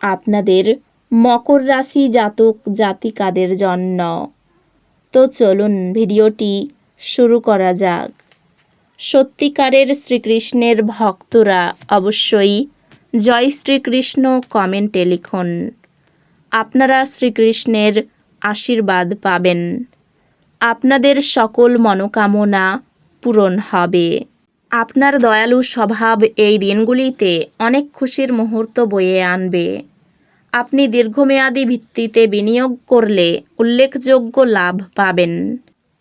আপনাদের মকর রাশি জাতক জাতিকাদের জন্য। তো চলুন ভিডিওটি শুরু করা যাক। সত্যিকারের শ্রীকৃষ্ণের ভক্তরা অবশ্যই জয় শ্রীকৃষ্ণ কমেন্টে লিখুন। আপনারা শ্রীকৃষ্ণের আশীর্বাদ পাবেন। আপনাদের সকল মনোকামনা পূরণ হবে। আপনার দয়ালু স্বভাব এই দিনগুলিতে অনেক খুশির মুহূর্ত বয়ে আনবে। আপনি দীর্ঘমেয়াদী ভিত্তিতে বিনিয়োগ করলে উল্লেখযোগ্য লাভ পাবেন।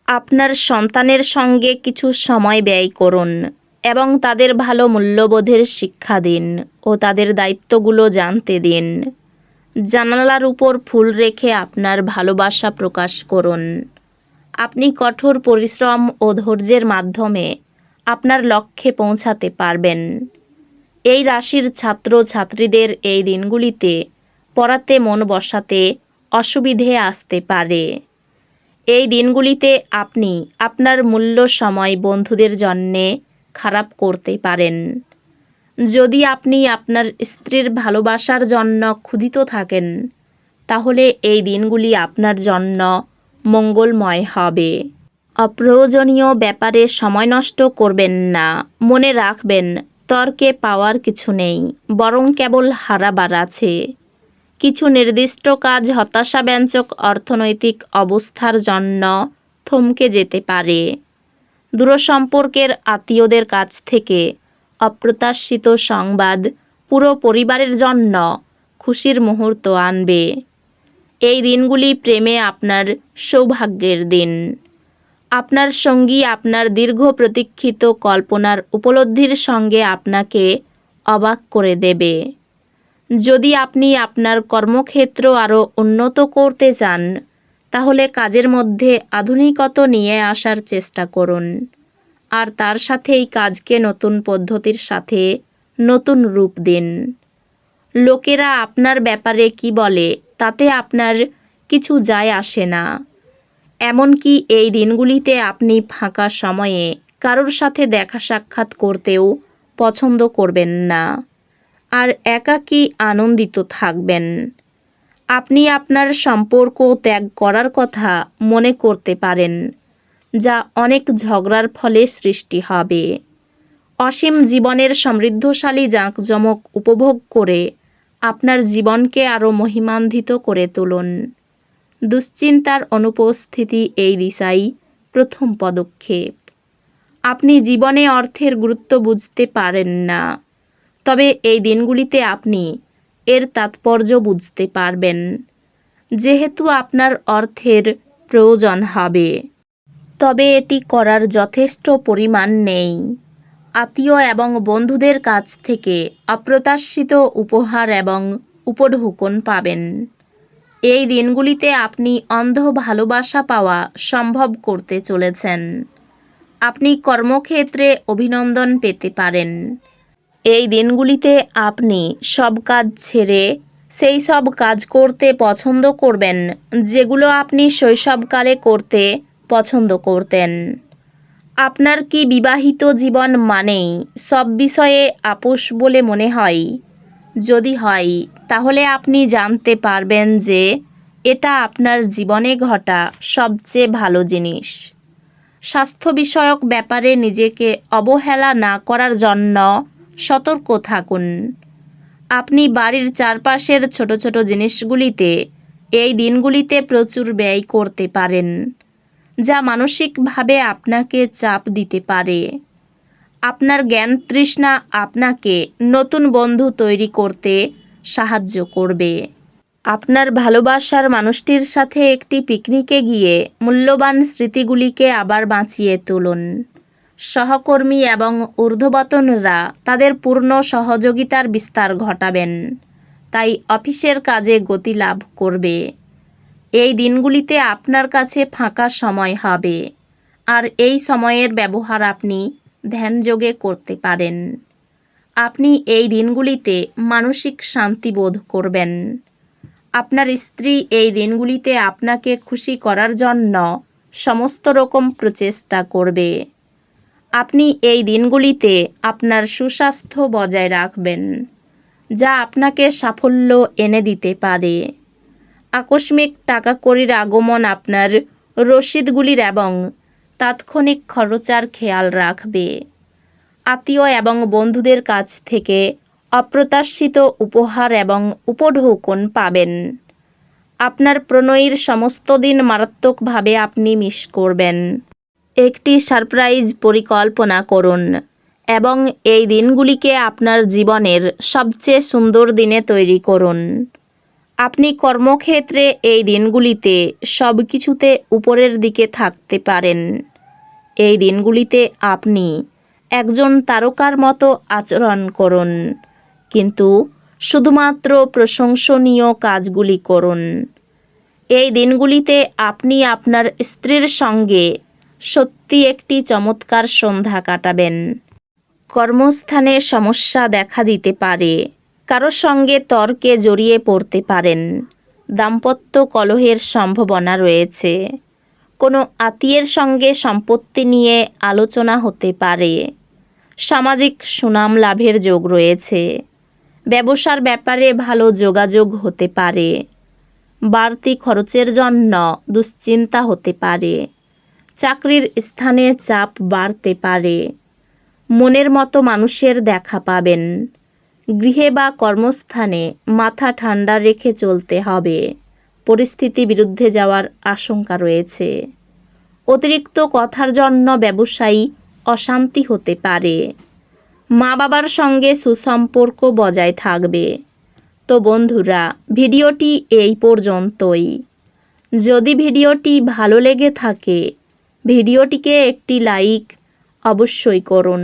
আপনার সন্তানের সঙ্গে কিছু সময় ব্যয় করুন এবং তাদের ভালো মূল্যবোধের শিক্ষা দিন ও তাদের দায়িত্বগুলো জানতে দিন। জানালার উপর ফুল রেখে আপনার ভালোবাসা প্রকাশ করুন। আপনি কঠোর পরিশ্রম ও ধৈর্যের মাধ্যমে আপনার লক্ষ্যে পৌঁছাতে পারবেন। এই রাশির ছাত্র ছাত্রীদের এই দিনগুলিতে পড়াতে মন বসাতে অসুবিধে আসতে পারে। এই দিনগুলিতে আপনি আপনার মূল্য সময় বন্ধুদের জন্যে খারাপ করতে পারেন। যদি আপনি আপনার স্ত্রীর ভালোবাসার জন্য ক্ষুধিত থাকেন, তাহলে এই দিনগুলি আপনার জন্য মঙ্গলময় হবে। অপ্রয়োজনীয় ব্যাপারে সময় নষ্ট করবেন না, মনে রাখবেন, তর্কে পাওয়ার কিছু নেই, বরং কেবল হারাবার আছে। কিছু নির্দিষ্ট কাজ হতাশাব্যঞ্জক অর্থনৈতিক অবস্থার জন্য থমকে যেতে পারে। দূরসম্পর্কের আত্মীয়দের কাছ থেকে অপ্রত্যাশিত সংবাদ পুরো পরিবারের জন্য খুশির মুহূর্ত আনবে। এই দিনগুলি প্রেমে আপনার সৌভাগ্যের দিন। আপনার সঙ্গী আপনার দীর্ঘ প্রতীক্ষিত কল্পনার উপলব্ধির সঙ্গে আপনাকে অবাক করে দেবে। যদি আপনি আপনার কর্মক্ষেত্র আরও উন্নত করতে চান, তাহলে কাজের মধ্যে আধুনিকতা নিয়ে আসার চেষ্টা করুন। আর তার সাথে এই কাজকে নতুন পদ্ধতির সাথে নতুন রূপ দিন। লোকেরা আপনার ব্যাপারে কি বলে, তাতে আপনার কিছু যায় আসে না। এমনকি এই দিনগুলিতে আপনি ফাঁকা সময়ে কারোর সাথে দেখা সাক্ষাৎ করতেও পছন্দ করবেন না। আর একাকী আনন্দিত থাকবেন। আপনি আপনার সম্পর্ক ত্যাগ করার কথা মনে করতে পারেন, যা অনেক ঝগড়ার ফলে সৃষ্টি হবে। অসীম জীবনের সমৃদ্ধশালী জাঁকজমক উপভোগ করে আপনার জীবনকে আরও মহিমান্বিত করে তুলুন। দুশ্চিন্তার অনুপস্থিতি এই দিশাই প্রথম পদক্ষেপ। আপনি জীবনে অর্থের গুরুত্ব বুঝতে পারেন না, তবে এই দিনগুলিতে আপনি এর তাৎপর্য বুঝতে পারবেন, যেহেতু আপনার অর্থের প্রয়োজন হবে। তবে এটি করার যথেষ্ট পরিমাণ নেই। আত্মীয় এবং বন্ধুদের কাছ থেকে অপ্রত্যাশিত উপহার এবং উপঢৌকন পাবেন। এই দিনগুলিতে আপনি অন্ধ ভালোবাসা পাওয়া সম্ভব করতে চলেছেন। আপনি কর্মক্ষেত্রে অভিনন্দন পেতে পারেন। এই দিনগুলিতে আপনি সব কাজ ছেড়ে সেই সব কাজ করতে পছন্দ করবেন, যেগুলো আপনি শৈশবকালে করতে পছন্দ করতেন। আপনার কি বিবাহিত জীবন মানেই সব বিষয়ে আপোষ বলে মনে হয়? যদি হয়, তাহলে আপনি জানতে পারবেন যে এটা আপনার জীবনে ঘটা সবচেয়ে ভালো জিনিস। স্বাস্থ্য বিষয়ক ব্যাপারে নিজেকে অবহেলা না করার জন্য সতর্ক থাকুন। আপনি বাড়ির চারপাশের ছোট ছোট জিনিসগুলিতে এই দিনগুলিতে প্রচুর ব্যয় করতে পারেন, যা মানসিকভাবে আপনাকে চাপ দিতে পারে। আপনার জ্ঞান তৃষ্ণা আপনাকে নতুন বন্ধু তৈরি করতে সাহায্য করবে। আপনার ভালোবাসার মানুষটির সাথে একটি পিকনিকে গিয়ে মূল্যবান স্মৃতিগুলিকে আবার বাঁচিয়ে তুলুন। সহকর্মী এবং ঊর্ধ্বতনরা তাদের পূর্ণ সহযোগিতার বিস্তার ঘটাবেন, তাই অফিসের কাজে গতি লাভ করবে। এই দিনগুলিতে আপনার কাছে ফাঁকা সময় হবে, আর এই সময়ের ব্যবহার আপনি ধ্যানযোগে করতে পারেন। আপনি এই দিনগুলিতে মানসিক শান্তি বোধ করবেন। আপনার স্ত্রী এই দিনগুলিতে আপনাকে খুশি করার জন্য সমস্ত রকম প্রচেষ্টা করবে। আপনি এই দিনগুলিতে আপনার সুস্বাস্থ্য বজায় রাখবেন, যা আপনাকে সাফল্য এনে দিতে পারে। আকস্মিক টাকা কড়ির আগমন আপনার রসিদগুলির এবং তাৎক্ষণিক খরচার খেয়াল রাখবে। আত্মীয় এবং বন্ধুদের কাছ থেকে অপ্রত্যাশিত উপহার এবং উপঢৌকন পাবেন। আপনার প্রণয়ীর সমস্ত দিন মারাত্মকভাবে আপনি মিস করবেন। একটি সারপ্রাইজ পরিকল্পনা করুন এবং এই দিনগুলিকে আপনার জীবনের সবচেয়ে সুন্দর দিনে তৈরি করুন। আপনি কর্মক্ষেত্রে এই দিনগুলিতে সব কিছুতে উপরের দিকে থাকতে পারেন। এই দিনগুলিতে আপনি একজন তারকার মতো আচরণ করুন, কিন্তু শুধুমাত্র প্রশংসনীয় কাজগুলি করুন। এই দিনগুলিতে আপনি আপনার স্ত্রীর সঙ্গে সত্যি একটি চমৎকার সন্ধ্যা কাটাবেন। কর্মস্থানে সমস্যা দেখা দিতে পারে। কারও সঙ্গে তর্কে জড়িয়ে পড়তে পারেন। দাম্পত্য কলহের সম্ভাবনা রয়েছে। কোনো আত্মীয়ের সঙ্গে সম্পত্তি নিয়ে আলোচনা হতে পারে। সামাজিক সুনাম লাভের যোগ রয়েছে। ব্যবসার ব্যাপারে ভালো যোগাযোগ হতে পারে। বাড়তি খরচের জন্য দুশ্চিন্তা হতে পারে। চাকরির স্থানে চাপ বাড়তে পারে। মনের মতো মানুষের দেখা পাবেন। গৃহে বা কর্মস্থানে মাথা ঠান্ডা রেখে চলতে হবে। পরিস্থিতি বিরুদ্ধে যাওয়ার আশঙ্কা রয়েছে। অতিরিক্ত কথার জন্য ব্যবসায়ী অশান্তি হতে পারে। মা বাবার সঙ্গে সুসম্পর্ক বজায় থাকবে। তো বন্ধুরা, ভিডিওটি এই পর্যন্তই। যদি ভিডিওটি ভালো লেগে থাকে, ভিডিওটিকে একটি লাইক অবশ্যই করুন।